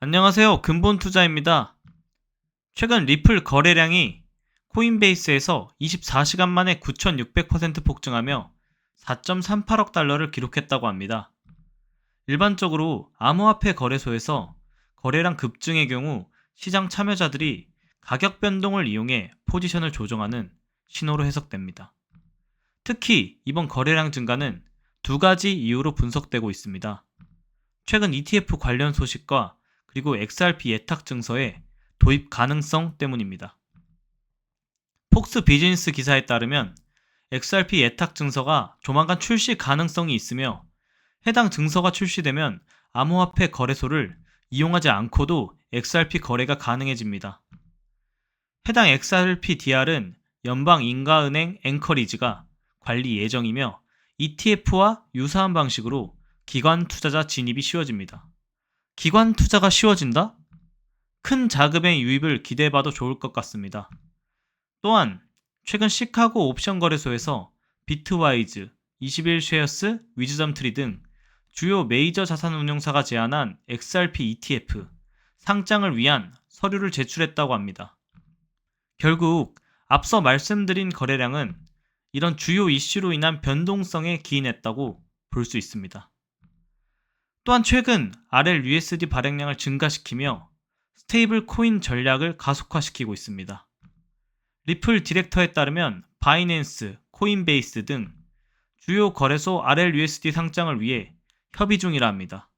안녕하세요. 근본 투자입니다. 최근 리플 거래량이 코인베이스에서 24시간 만에 9,600% 폭증하며 4.38억 달러를 기록했다고 합니다. 일반적으로 암호화폐 거래소에서 거래량 급증의 경우 시장 참여자들이 가격 변동을 이용해 포지션을 조정하는 신호로 해석됩니다. 특히 이번 거래량 증가는 두 가지 이유로 분석되고 있습니다. 최근 ETF 관련 소식과 그리고 XRP 예탁 증서의 도입 가능성 때문입니다. 폭스 비즈니스 기사에 따르면 XRP 예탁 증서가 조만간 출시 가능성이 있으며 해당 증서가 출시되면 암호화폐 거래소를 이용하지 않고도 XRP 거래가 가능해집니다. 해당 XRP DR은 연방 인가은행 앵커리지가 관리 예정이며 ETF와 유사한 방식으로 기관 투자자 진입이 쉬워집니다. 기관 투자가 쉬워진다? 큰 자금의 유입을 기대해봐도 좋을 것 같습니다. 또한 최근 시카고 옵션 거래소에서 비트와이즈, 21쉐어스, 위즈덤트리 등 주요 메이저 자산 운용사가 제안한 XRP ETF 상장을 위한 서류를 제출했다고 합니다. 결국 앞서 말씀드린 거래량은 이런 주요 이슈로 인한 변동성에 기인했다고 볼 수 있습니다. 또한 최근 RLUSD 발행량을 증가시키며 스테이블 코인 전략을 가속화시키고 있습니다. 리플 디렉터에 따르면 바이낸스, 코인베이스 등 주요 거래소 RLUSD 상장을 위해 협의 중이라 합니다.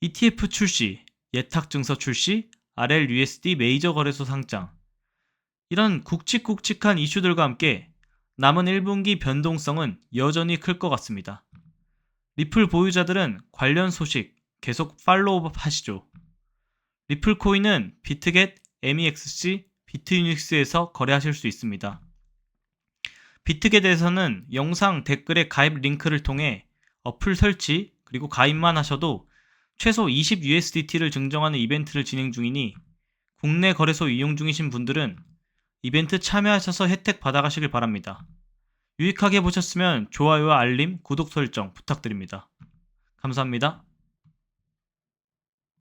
ETF 출시, 예탁 증서 출시, RLUSD 메이저 거래소 상장 이런 굵직굵직한 이슈들과 함께 남은 1분기 변동성은 여전히 클 것 같습니다. 리플 보유자들은 관련 소식 계속 팔로우 하시죠. 리플 코인은 비트겟, MEXC, 비트유닉스에서 거래하실 수 있습니다. 비트겟에서는 영상 댓글에 가입 링크를 통해 어플 설치 그리고 가입만 하셔도 최소 20USDT를 증정하는 이벤트를 진행 중이니 국내 거래소 이용 중이신 분들은 이벤트 참여하셔서 혜택 받아가시길 바랍니다. 유익하게 보셨으면 좋아요와 알림, 구독 설정 부탁드립니다. 감사합니다.